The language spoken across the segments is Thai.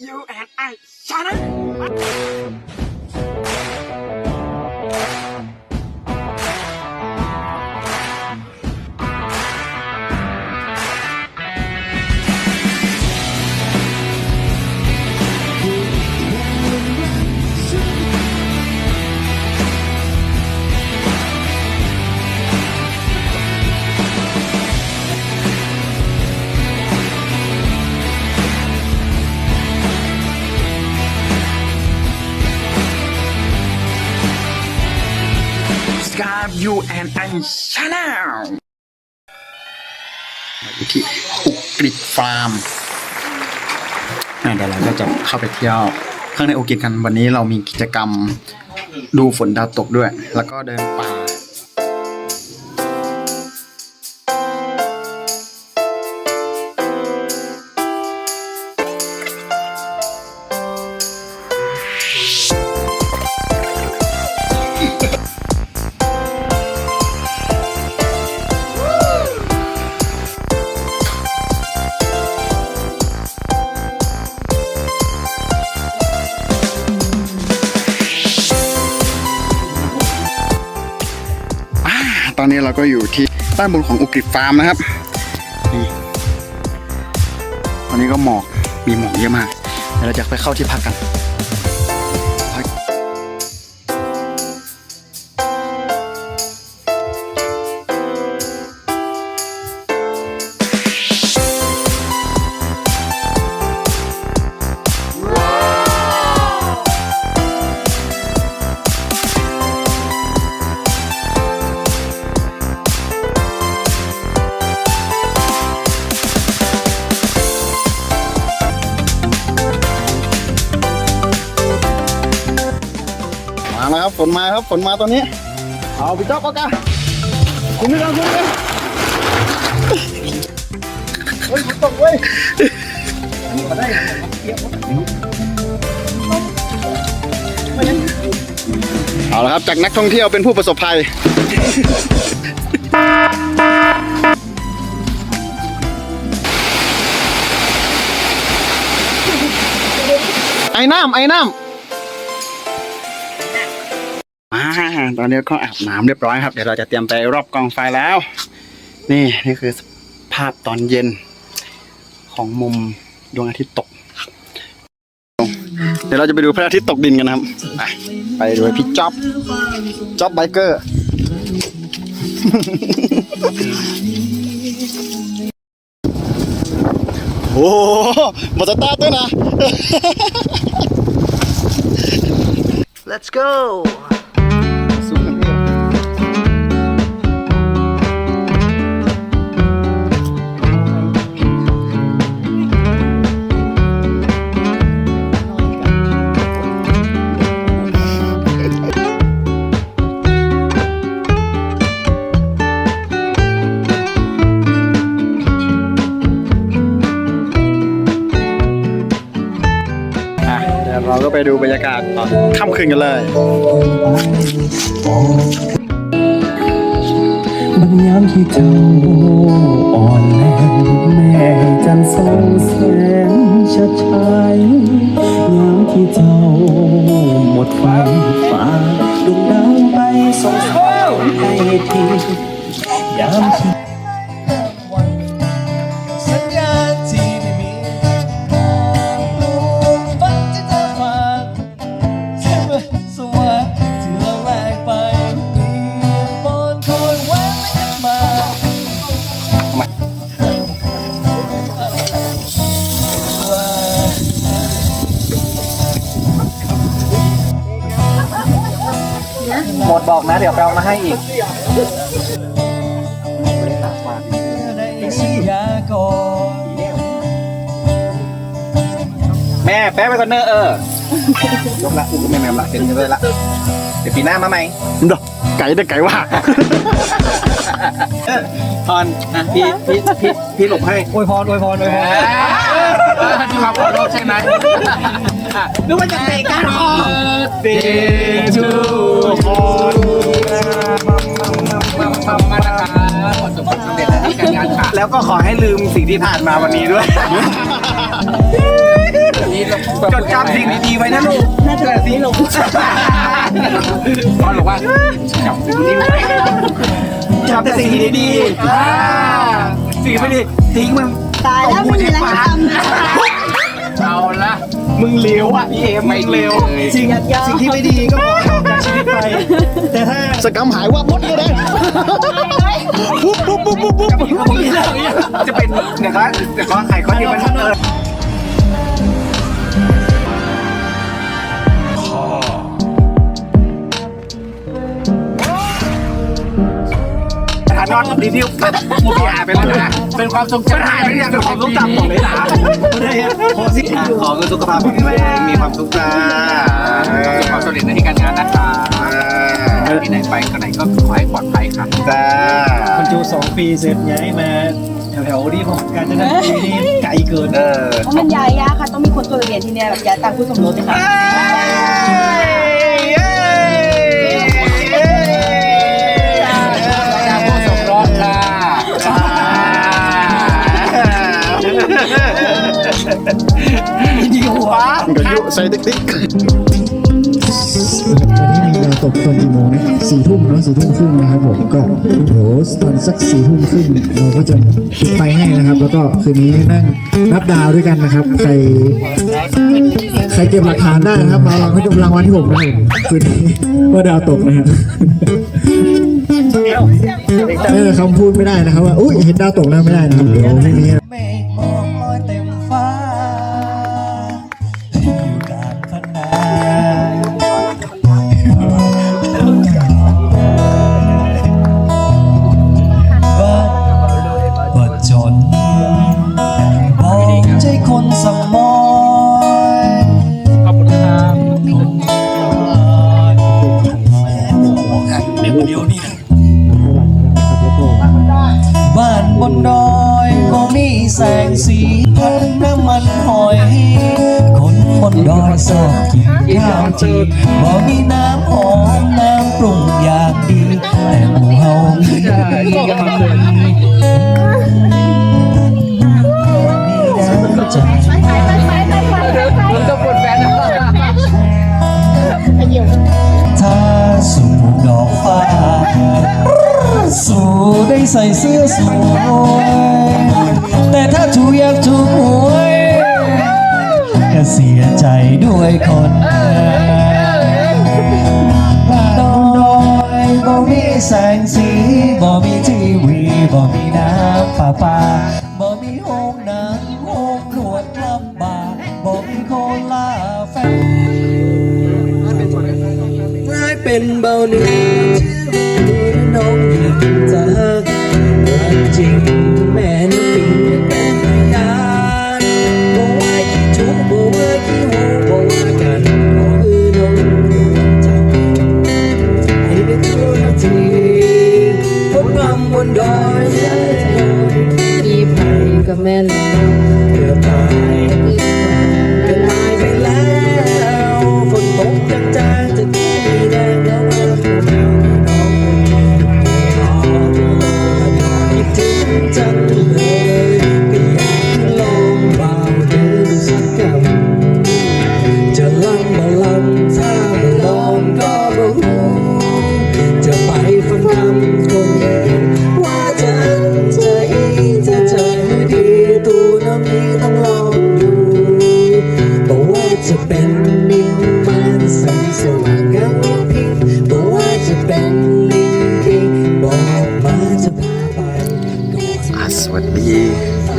you and I. Channel ส you and I Channel อยู่ที่อุกฤษฟาร์มอะเดี๋ยวเราก็จะเข้าไปเที่ยวข้างในอุกฤษกันวันนี้เรามีกิจกรรมดูฝนดาวตกด้วย แล้วก็เดินป่า ตอนนี้เราก็อยู่ที่ด้านบนของอุกฤษฟาร์มนะครับนี่ตอนนี้ก็หมอกมีหมอกเยอะมากเดี๋ยวเราจะไปเข้าที่พักกัน ฝนมาครับฝนมาตอนนี้ เอาพี่จ๊อบเอากันคุณไม่ต้องคุณเลยเฮ้ยฝนตกเว้ยเอาละครับจากนักท่องเที่ยวเป็นผู้ประสบภัยไอ้น้ำไอ้น้ำ อ่าตอนนี้ก็อาบน้ำเรียบร้อยครับ เดี๋ยวเราจะเตรียมไปรอบกองไฟแล้ว นี่นี่คือภาพตอนเย็น ของมุมดวงอาทิตย์ตก เดี๋ยวเราจะไปดูพระอาทิตย์ตกดินกันนะครับ ไปดูพี่จ๊อบจ๊อบไบเกอร์ โอ้โหบอสตาร์ด้วยนะ Let's go ก็ไปดูบรรยากาศตอนค่ำคืนกันเลยบางยามที่เจ้าอ่อนแรงแม่จันทร์ส่องแสงชัดชายยามที่เจ้าหมดไฟฟ้าดวงดาวไปส่องแสงให้ทียามที่ หมดบอกนะ เดี๋ยวไปเอามาให้อีกในสัญญาก่อนแม่แป๊บไปก่อนเนอะเออยกละอุ้มแม่แม่ละเต็มเลยละเดี๋ยวปีหน้ามาใหม่ดอกไก่ได้ไก่ว่าพรนะพี่พี่พี่พี่หลบให้อวยพรอวยพรอวยพรที่มาขอโทษใช่ไหม นึกว่าจะเตะกันออก Day to ทำมานะคะประสบความสำเร็จในการงานค่ะแล้วก็ขอให้ลืมสิ่งที่ผ่านมาวันนี้ด้วยวันนี้เราดีๆไว้นะลูกน่าจะแบบนี้ลงพ่อบอกว่าจับนิ้วจับแต่สิ่งดีๆอ่าสิ่งไม่ดีทิ้งมันตายแล้วไม่มีอะไรให้ทเอาละ มึงเลวอะพี่เอ็มไม่เลวำสิ่งยัดยาสิ่งที่ไม่ดีก็บอกให้ออกจากชีวิตไปแต่ถ้าสกรรมหายว่าหมดเลยนะปุ๊บปุ๊บปุ๊บปุ๊บปุ๊บจะเป็นเดี๋ยวเขาเดี๋ยวเขาไขข้อที่มันเออฐาน อนดีที่มูฟี่อาไปแล้วนะเป็นความทรงจำหายไปอย่างเป็นความทรงจำของเลยนะขอสิขอเงินสุขภาพแข็งแรงมีความสุขจ้าความสำเร็จในที่การงานนะคะที่ไหนไปก็ไหนก็ขอให้ปลอดภัยครับจ้าบรรจุสองปีเสร็จย้ายมาแถวๆนี้ของการจะนั่งปีนี้ไกลเกินเออเพราะมันย้ายยากค่ะต้องมีคนตัวเรียนที่เนี่ยแบบย้ายตามผู้สมรสเลยค่ะ ยิงหัวมันก็ยุใส่ติ๊กติ๊กวันนี้มีดาวตกตอนกี่โมงนะสี่ทุ่มเนาะสี่ทุ่มครึ่งนะครับผมก็เดี๋ยวตอนสักสี่ทุ่มครึ่งเราก็จะปิดไฟให้นะครับ แล้วก็คืนนี้นั่งนับดาวด้วยกันนะครับ ใคร ใครเก็บหลักฐานได้นะครับมาลองให้ดูรางวัลที่ผมได้คืนนี้ว่าดาวตกนะครับเออคำพูดไม่ได้นะครับว่าอุ้ยเห็นดาวตกแล้วไม่ได้นะครับเดี๋ยวพรุ่งนี้เมฆม มีน้ำใจมันต้องปวดแฟนนะถ้าสู่ดอกฟ้า สู่ได้ใส่เสื้อสวยแต่ถ้าถูกอยากถูกหวยก็เสียใจด้วยคนดอยบ่มีแสงสี บ่มีทีวีบ่มีน้ำประปาบ่มีห้องน้ำห้องนวดลำบากบ่มีโคลาแฟนกลายเป็นเบาหนึ่งน้องหญิงจะรักจริง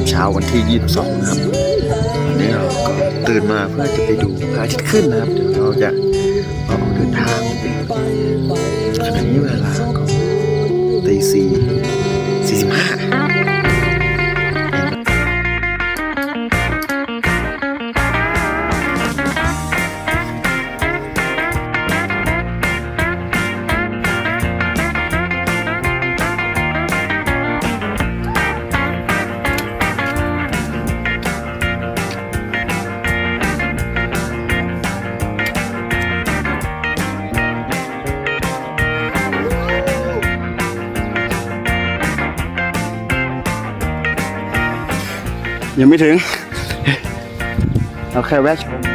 ามเช้าวันที่ 22 นะครับวันนี้เราก็ตื่นมาเพื่อจะไปดูพระอาทิตย์ขึ้นนะครับ เดี๋ยวเราจะออกเดินทางขณะนี้เวลาก็ตีสี่สี่สิบห้า ยังไม่ถึงเราแค่แวะชม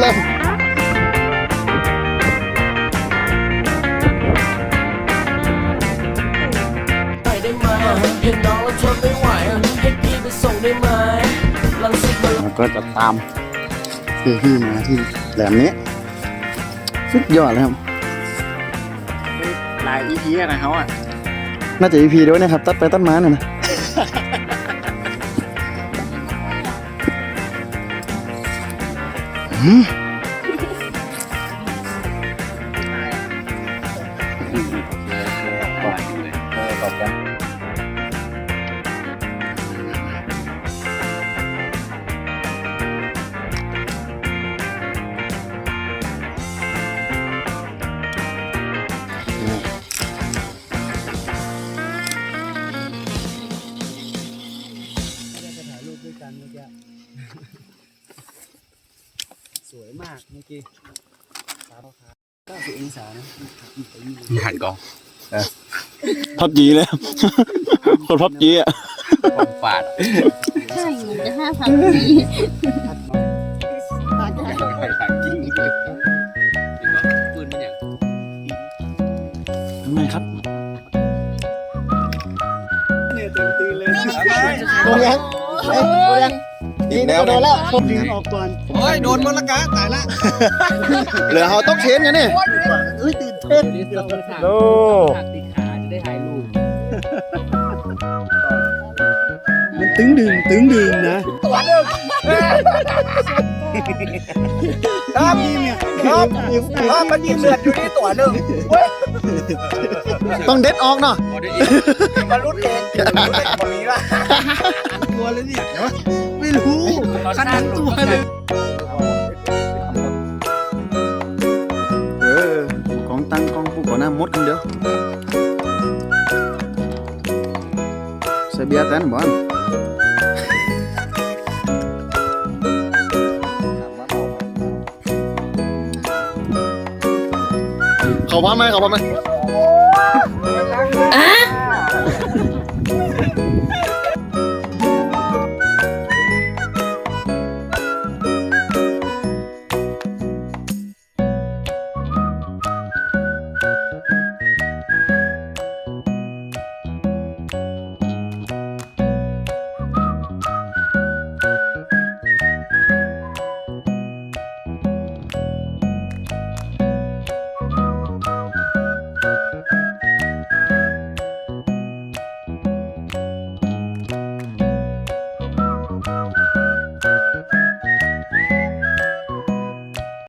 วูบไปครับเลยไปได้ไหมเห็นน้องแล้วทนไม่ไหวให้พี่ไปส่งได้ไหมลังสิตมาแล้วก็จะตามคือพี่มาที่แหลมนี้สุดยอดเลยครับหลาย EP อะนะเขาอะน่าจะ EP ด้วยนะครับ ตัดไปตัดมาเนี่ยนะ หืากเมื่อกี้สามขาเก้าสิบองศานะหันกองพับจีเลยคนพับจีอะกองฟาดใช่เงินจะห้าพันปีไปทางจริงเลยปืนมันอย่างทำไมครับเนี่ยเต็มตีนเลยโดนยังเอ้ยโดนยังนี่โดนแล้วพบดึงออกก่อนโอ้ยโดนมลกาตายละเหลือเฮาต้องเชนกันนี่เอ้ยตื่นเต้นโอ้ติดขาจะได้ถ่ายรูปมันตึงดึงตึงดึงนะครับครับครับมันยิงเลือดอยู่ที่ตัวหนึ่งต้องเด็ดออกเนาะพอได้อีกมันรุดเองรุดเองตรงนี้ละตัวเลยเนี่ย ไม่รู้ขนาดตัวเลย เออกองตังกองปูก่อนหน้ามดกันเดียวใส่เบียร์แตนบ่อนเขาพร้อมไหมเขาพร้อมไหมอ่า